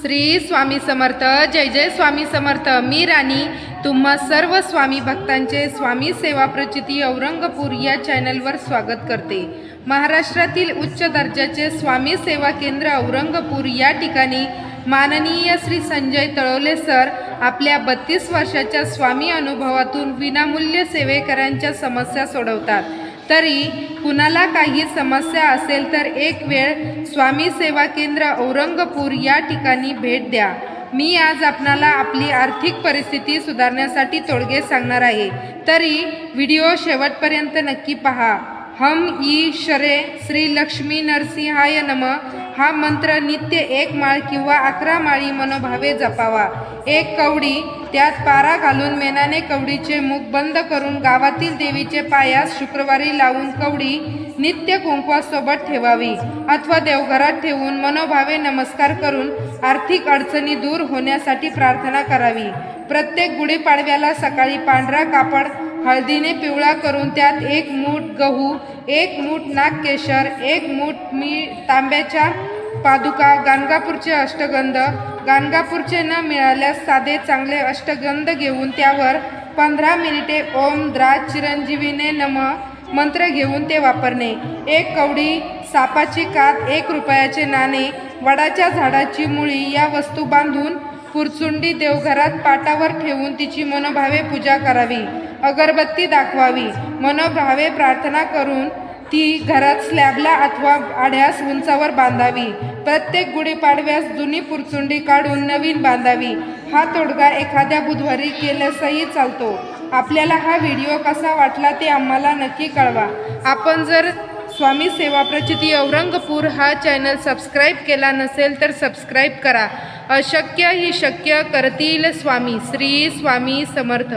श्री स्वामी समर्थ जय जय स्वामी समर्थ मी राणी तुम्हा सर्व स्वामी भक्तांचे स्वामी सेवा प्रचिती औरंगपूर या चॅनलवर स्वागत करते. महाराष्ट्रातील उच्च दर्जाचे स्वामी सेवा केंद्र औरंगपूर या ठिकाणी माननीय श्री संजय तळवले सर आपल्या बत्तीस वर्षाच्या स्वामी अनुभवातून विनामूल्य सेवेकरांच्या समस्या सोडवतात. तरी कुणाला काही समस्या असेल तर एक वेळ स्वामी सेवा केंद्र औरंगपूर या ठिकाणी भेट द्या. मी आज आपणाला आपली आर्थिक परिस्थिती सुधारण्यासाठी तोडगे सांगणार आहे. तरी व्हिडिओ शेवटपर्यंत नक्की पहा. हम ई शरे श्री लक्ष्मी नरसिंहाय नम. हा मंत्र नित्य एक माळ किंवा अकरा माळी मनोभावे जपावा. एक कवडी त्यात पारा घालून मेनाने कवडीचे मुख बंद करून गावातील देवीचे पायास शुक्रवारी लावून कवडी नित्य कुंकवासोबत ठेवावी. अथवा देवघरात ठेवून मनोभावे नमस्कार करून आर्थिक अडचणी दूर होण्यासाठी प्रार्थना करावी. प्रत्येक गुढीपाडव्याला सकाळी पांढरा कापड हळदीने पिवळा करून त्यात एक मूठ गहू एक मूठ नागकेशर एक मूठ मी तांब्याच्या पादुका गाणगापूरचे अष्टगंध. गाणगापूरचे न मिळाल्यास साधे चांगले अष्टगंध घेऊन त्यावर पंधरा मिनिटे ओम द्रा चिरंजीवीने नम मंत्र घेऊन ते वापरणे. एक कवडी सापाची कात एक रुपयाचे नाणे वडाच्या झाडाची मुळी या वस्तू बांधून पुरचुंडी देवघरात पाटावर ठेवून तिची मनोभावे पूजा करावी अगरबत्ती दाखवावी. मनोभावे प्रार्थना करून ती घरात स्लॅबला अथवा आढ्यास उंचावर बांधावी. प्रत्येक गुढीपाडव्यास जुनी पुरचुंडी काढून नवीन बांधावी. हा तोडगा एखाद्या बुधवारी केल्यासही चालतो. आपल्याला हा व्हिडिओ कसा वाटला ते आम्हाला नक्की कळवा. आपण जर स्वामी सेवा प्रचिती औरंगपूर हा चॅनल सबस्क्राईब केला नसेल तर सबस्क्राईब करा. अशक्य ही शक्य करतील स्वामी. श्री स्वामी समर्थ.